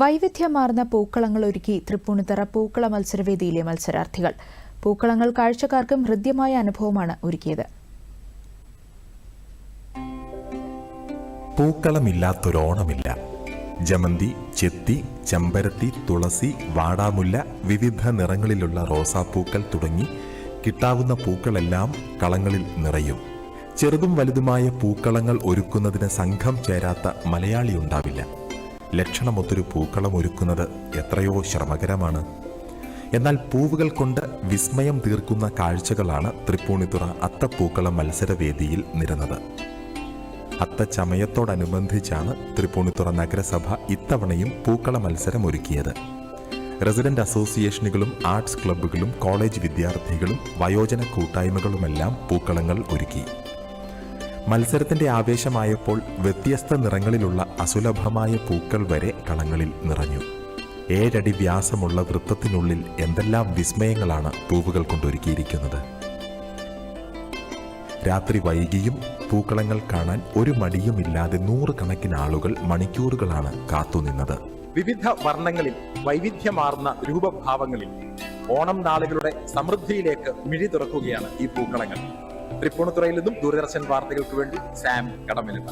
വൈവിധ്യമാർന്ന പൂക്കളങ്ങൾ ഒരുക്കി തൃപ്പൂണിത്തറ പൂക്കള മത്സരവേദിയിലെ മത്സരാർത്ഥികൾ. പൂക്കളങ്ങൾ കാഴ്ചക്കാർക്കും ഹൃദ്യമായ അനുഭവമാണ് ഒരുക്കിയത്. പൂക്കളമില്ലാത്തൊരോണമില്ല. ജമന്തി ചെത്തി ചെമ്പരത്തി തുളസി വാടാമുല്ല വിവിധ നിറങ്ങളിലുള്ള റോസാപ്പൂക്കൾ തുടങ്ങി കിട്ടാവുന്ന പൂക്കളെല്ലാം കളങ്ങളിൽ നിറയും. ചെറുതും വലുതുമായ പൂക്കളങ്ങൾ ഒരുക്കുന്നതിന് സംഘം ചേരാത്ത മലയാളി ഉണ്ടാവില്ല. ലക്ഷണമൊത്തൊരു പൂക്കളം ഒരുക്കുന്നത് എത്രയോ ശ്രമകരമാണ് എന്നാൽ പൂവുകൾ കൊണ്ട് വിസ്മയം തീർക്കുന്ന കാഴ്ചകളാണ് തൃപ്പൂണിത്തുറ അത്തപ്പൂക്കളം മത്സരവേദിയിൽ നിരന്നത്. അത്തച്ചമയത്തോടനുബന്ധിച്ചാണ് തൃപ്പൂണിത്തുറ നഗരസഭ ഇത്തവണയും പൂക്കള മത്സരം ഒരുക്കിയത് റെസിഡന്റ് അസോസിയേഷനുകളും ആർട്സ് ക്ലബ്ബുകളും കോളേജ് വിദ്യാർത്ഥികളും വയോജന കൂട്ടായ്മകളുമെല്ലാം പൂക്കളങ്ങൾ ഒരുക്കി. മത്സരത്തിന്റെ ആവേശമായപ്പോൾ വ്യത്യസ്ത നിറങ്ങളിലുള്ള അസുലഭമായ പൂക്കൾ വരെ കളങ്ങളിൽ നിറഞ്ഞു. ഏഴടി വ്യാസമുള്ള വൃത്തത്തിനുള്ളിൽ എന്തെല്ലാം വിസ്മയങ്ങളാണ് പൂവുകൾ കൊണ്ടൊരുക്കിയിരിക്കുന്നത്. രാത്രി വൈകിയും പൂക്കളങ്ങൾ കാണാൻ ഒരു മടിയുമില്ലാതെ നൂറുകണക്കിന് ആളുകൾ മണിക്കൂറുകളാണ് കാത്തുനിന്നത്. വിവിധ വർണങ്ങളിൽ വൈവിധ്യമാർന്ന രൂപഭാവങ്ങളിൽ ഓണം നാളുകളുടെ സമൃദ്ധിയിലേക്ക് മിഴി തുറക്കുകയാണ് ഈ പൂക്കളങ്ങൾ. തൃപ്പൂണിത്തുറയിൽ നിന്നും ദൂരദർശൻ വാർത്തകൾക്ക് വേണ്ടി സാം കടമനിട്ട